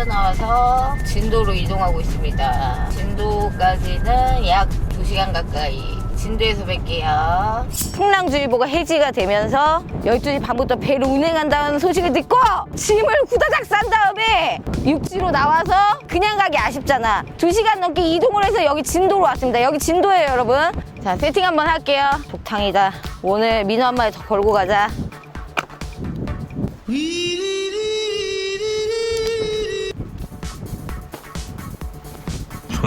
빠져나와서 진도로 이동하고 있습니다. 진도까지는 약 2시간 가까이. 진도에서 뵐게요. 풍랑주의보가 해지가 되면서 12시 반부터 배를 운행한다는 소식을 듣고 짐을 후다닥 싼 다음에 육지로 나와서 그냥 가기 아쉽잖아. 2시간 넘게 이동을 해서 여기 진도로 왔습니다. 여기 진도예요, 여러분. 자, 세팅 한번 할게요. 독탕이다. 오늘 민호 한 마리 더 걸고 가자.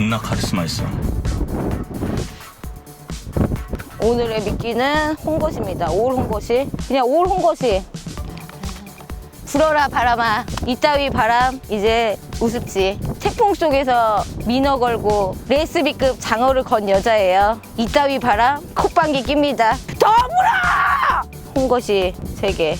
존나 카리스마 있어. 오늘의 미끼는 홍것입니다. 올 홍것이. 그냥 올 홍것이. 불어라 바람아. 이따위 바람 이제 우습지. 태풍 속에서 민어 걸고 레스비급 장어를 건 여자예요. 이따위 바람 콧방귀 낍니다. 더 불어! 홍것이 세 개.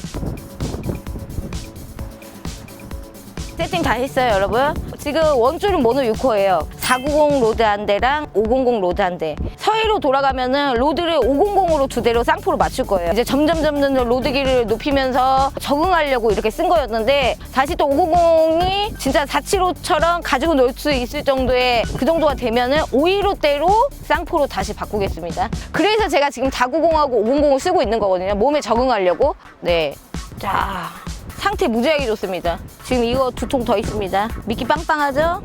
세팅 다 했어요, 여러분. 지금 원줄은 모노 6호예요. 490 로드 한 대랑 500 로드 한 대. 서해로 돌아가면은 로드를 500으로 두 대로 쌍포로 맞출 거예요. 이제 점점 점점 로드기를 높이면서 적응하려고 이렇게 쓴 거였는데 다시 또 500이 진짜 475처럼 가지고 놀 수 있을 정도의 그 정도가 되면은 515대로 쌍포로 다시 바꾸겠습니다. 그래서 제가 지금 490하고 500을 쓰고 있는 거거든요. 몸에 적응하려고. 네. 자. 상태 무지하게 좋습니다. 지금 이거 두 통 더 있습니다. 미끼 빵빵하죠?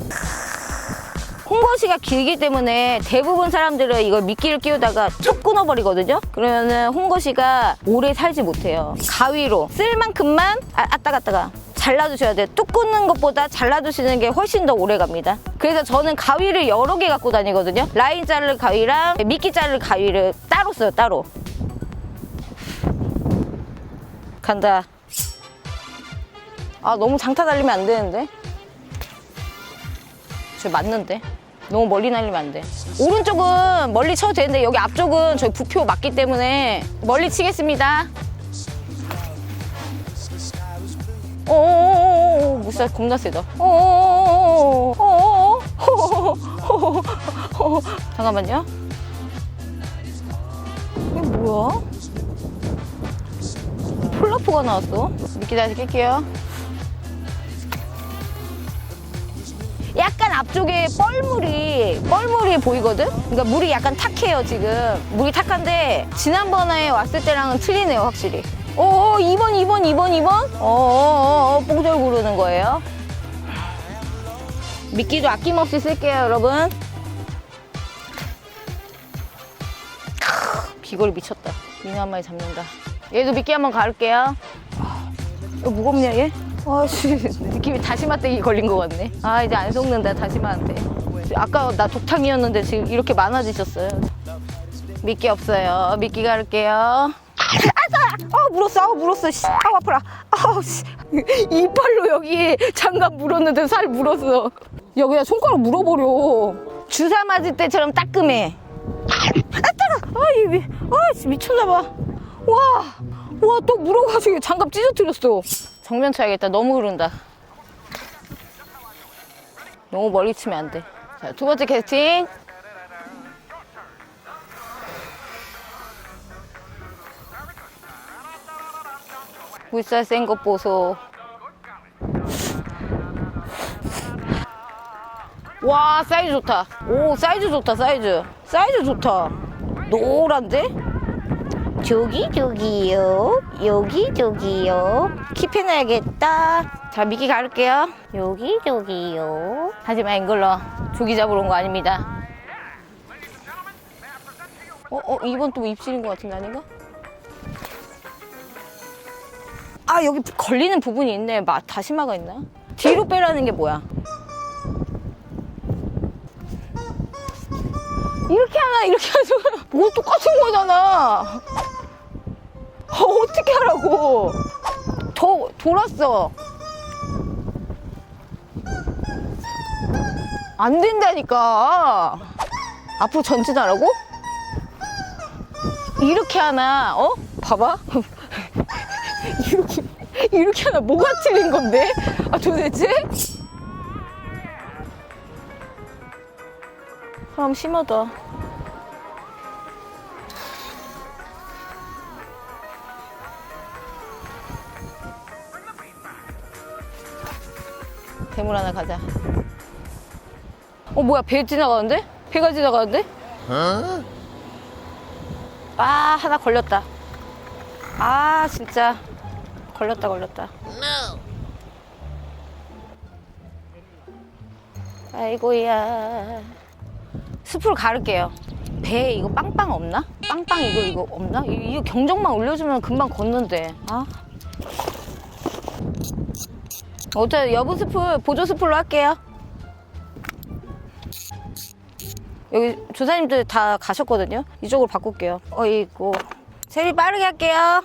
홍거시가 길기 때문에 대부분 사람들은 이걸 미끼를 끼우다가 툭 끊어버리거든요? 그러면은 홍거시가 오래 살지 못해요. 가위로 쓸 만큼만 아, 아따 갔다가 잘라주셔야 돼요. 뚝 끊는 것보다 잘라주시는 게 훨씬 더 오래 갑니다. 그래서 저는 가위를 여러 개 갖고 다니거든요. 라인 자를 가위랑 미끼 자를 가위를 따로 써요, 따로. 간다. 아 너무 장타 달리면 안 되는데 저 맞는데 너무 멀리 날리면 안 돼. 오른쪽은 멀리 쳐도 되는데 여기 앞쪽은 저희 부표 맞기 때문에 멀리 치겠습니다. 오, 무사 겁나 세다. 오, 오, 잠깐만요. 이게 뭐야? 폴라포가 나왔어. 미끼 다시 낄게요. 약간 앞쪽에 뻘물이 뻘물이 보이거든? 그러니까 물이 약간 탁해요 지금. 물이 탁한데 지난번에 왔을 때랑은 틀리네요 확실히. 어 2번 2번 2번 2번? 어어어 뽕절 구르는 거예요. 미끼도 아낌없이 쓸게요 여러분. 크, 비거리 미쳤다. 민호 한 마리 잡는다. 얘도 미끼 한번 가를게요. 이거 무겁냐 얘? 아씨. 느낌이 다시마떼기 걸린 것 같네. 아 이제 안 속는다 다시마한테. 아까 나 독탕이었는데 지금 이렇게 많아지셨어요. 미끼 없어요. 미끼 아싸! 아 물었어. 아 물었어. 씨. 아 아파라. 아우 씨. 이빨로 여기 장갑 물었는데 살 물었어. 야 그냥 손가락 물어버려. 주사 맞을 때처럼 따끔해. 아 따가 아 이 미, 아 씨, 미쳤나봐. 와 와 또 물어가지고 장갑 찢어뜨렸어 정면 쳐야겠다. 너무 흐른다. 너무 멀리 치면 안 돼 자 두 번째 캐스팅. 물살 센 것 보소. 와 사이즈 좋다. 오 사이즈 좋다 사이즈. 사이즈 좋다. 노란데 저기 저기요 여기 저기요 킵해놔야겠다 자 미끼 가를게요 여기 저기요 하지만 앵글러 조기 잡으러 온 거 아닙니다 어? 어? 이번 또 입질인 것 같은데 아닌가? 아 여기 걸리는 부분이 있네 마, 다시마가 있나? 뒤로 빼라는 게 뭐야 이렇게 하나 이렇게 하나 뭐 똑같은 거잖아 어, 어떻게 하라고 더 돌았어 안 된다니까 앞으로 전진하라고? 이렇게 하나 어? 봐봐 이렇게 이렇게 하나 뭐가 틀린 건데? 아 도대체? 사람 심하다. 괴물 하나 가자. 어 뭐야 배 지나가는데? 배가 지나가는데? 아 하나 걸렸다. 아 진짜 걸렸다 걸렸다. 아이고야. 숲으로 가를게요. 배에 이거 빵빵 없나? 빵빵 이거 이거 없나? 이- 이거 경적만 올려주면 금방 걷는데. 아. 어 차 여부 스풀 보조 스풀로 할게요. 여기 조사님들 다 가셨거든요. 이쪽으로 바꿀게요. 어이구. 세리 빠르게 할게요.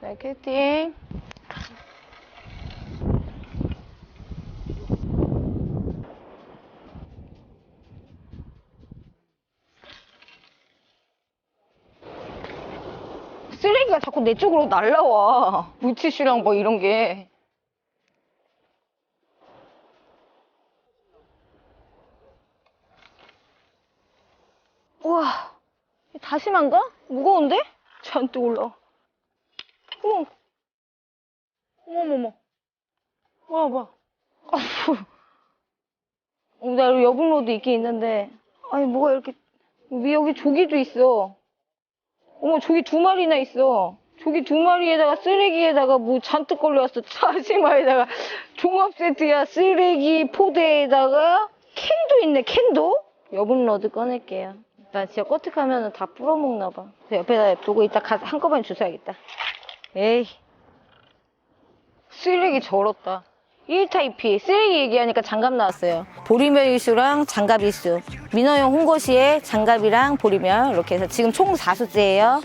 네, 캐팅. 쓰레기가 자꾸 내 쪽으로 날라와. 물티슈랑 뭐 이런 게. 우와, 다시만가? 무거운데? 잔뜩 올라와. 어머, 어머머머. 와, 봐. 아프. 어, 나 여기 여분로도 있긴 있는데, 아니, 뭐가 이렇게, 위 여기 조기도 있어. 어머, 조기 두 마리나 있어. 조기 두 마리에다가 쓰레기에다가 뭐 잔뜩 걸려왔어. 차지마에다가 종합 세트야. 쓰레기 포대에다가 캔도 있네. 캔도? 여분 러드 꺼낼게요. 나 진짜 꺼뜩하면 다 불어먹나 봐. 옆에다 두고 이따 가, 한꺼번에 주워야겠다. 에이. 쓰레기 절었다. 1타 2피 쓰레기 얘기하니까 장갑 나왔어요. 보리멸 이수랑 장갑 이수. 민어용 홍고시에 장갑이랑 보리멸 이렇게 해서 지금 총 4수째예요.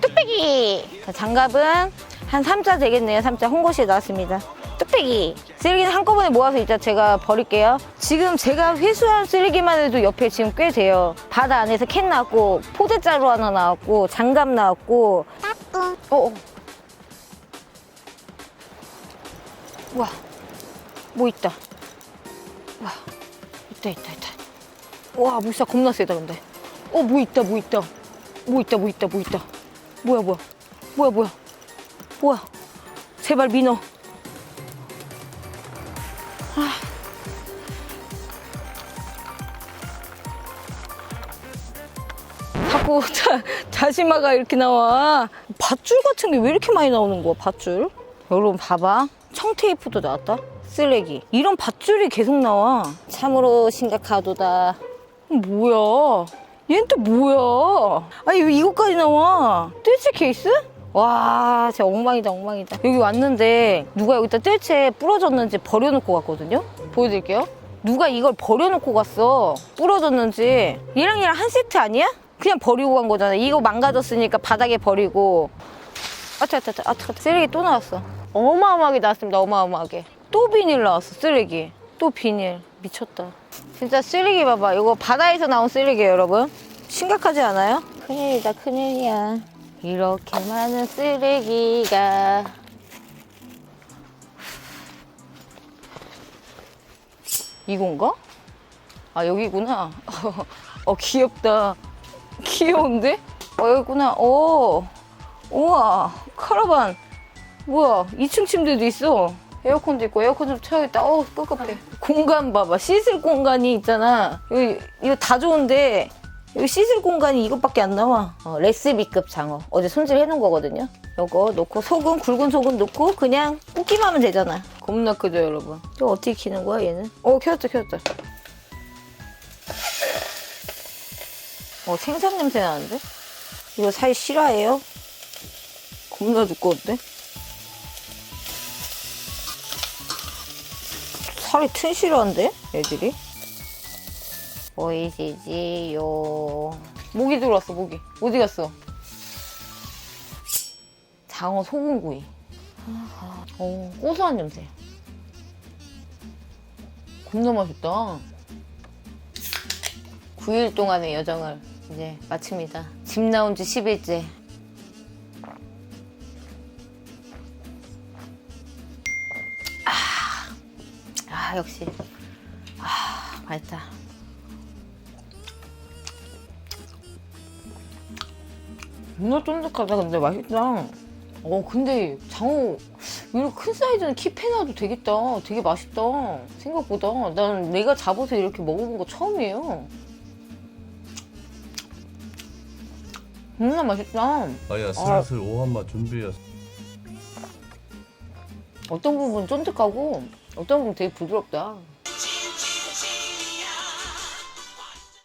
뚝배기! 자, 장갑은 한 3자 되겠네요. 3자 홍고시에 나왔습니다. 뚝배기! 쓰레기는 한꺼번에 모아서 이따 제가 버릴게요. 지금 제가 회수한 쓰레기만 해도 옆에 지금 꽤 돼요. 바다 안에서 캔 나왔고, 포대자루 하나 나왔고, 장갑 나왔고. 어, 어. 와, 뭐 있다. 와, 있다, 있다, 있다. 와, 물사 겁나 세다, 근데. 어, 뭐 있다, 뭐 있다. 뭐 있다, 뭐 있다, 뭐 있다. 뭐야, 뭐야. 뭐야, 뭐야. 뭐야. 제발 민어. 아. 자꾸 자, 자시마가 이렇게 나와. 밧줄 같은 게 왜 이렇게 많이 나오는 거야, 밧줄? 여러분, 봐봐. 청테이프도 나왔다. 쓰레기. 이런 밧줄이 계속 나와. 참으로 심각하도다. 뭐야? 얘는 또 뭐야? 아니 왜 이거까지 나와? 뜰채 케이스? 와 진짜 엉망이다 엉망이다 여기 왔는데 누가 여기다 뜰채 부러졌는지 버려놓고 갔거든요 보여드릴게요 누가 이걸 버려놓고 갔어 부러졌는지 얘랑 얘랑 한 세트 아니야? 그냥 버리고 간 거잖아 이거 망가졌으니까 바닥에 버리고 아차차차 아차 쓰레기 또 나왔어 어마어마하게 나왔습니다 어마어마하게. 또 비닐 나왔어 쓰레기. 또 비닐. 미쳤다. 진짜 쓰레기 봐봐. 이거 바다에서 나온 쓰레기예요 여러분. 심각하지 않아요? 큰일이다 큰일이야. 이렇게 많은 쓰레기가. 이건가? 아 여기구나. 어 귀엽다. 귀여운데? 어 여기구나. 오. 우와 카라반 뭐야 2층 침대도 있어. 에어컨도 있고 에어컨 좀 쳐야겠다. 어우 끄급해 공간 봐봐. 씻을 공간이 있잖아. 여기 이거 다 좋은데 여기 씻을 공간이 이것밖에 안 나와. 어, 레스비급 장어. 어제 손질 해 놓은 거거든요. 요거 넣고 소금 굵은 소금 넣고 그냥 굽기만 하면 되잖아. 겁나 크죠 여러분. 이거 어떻게 키는 거야 얘는? 어 켜졌다 켜졌다. 어 생선 냄새 나는데? 이거 살 실화예요? 겁나 두꺼운데 살이 튼실한데 애들이? 보이시지요. 모기 들어왔어 모기. 어디 갔어? 장어 소금구이. 어 고소한 냄새. 겁나 맛있다. 9일 동안의 여정을 이제 마칩니다. 집 나온 지 10일째 아 역시 아 맛있다 존나 쫀득하다 근데 맛있다 어 근데 장어 이렇게 큰 사이즈는 킵해놔도 되겠다. 되게 맛있다. 생각보다 난 내가 잡아서 이렇게 먹어본 거 처음이에요. 음 맛있다. 아야 슬슬 오한마 준비해. 어떤 부분 쫀득하고 어떤 부분 되게 부드럽다.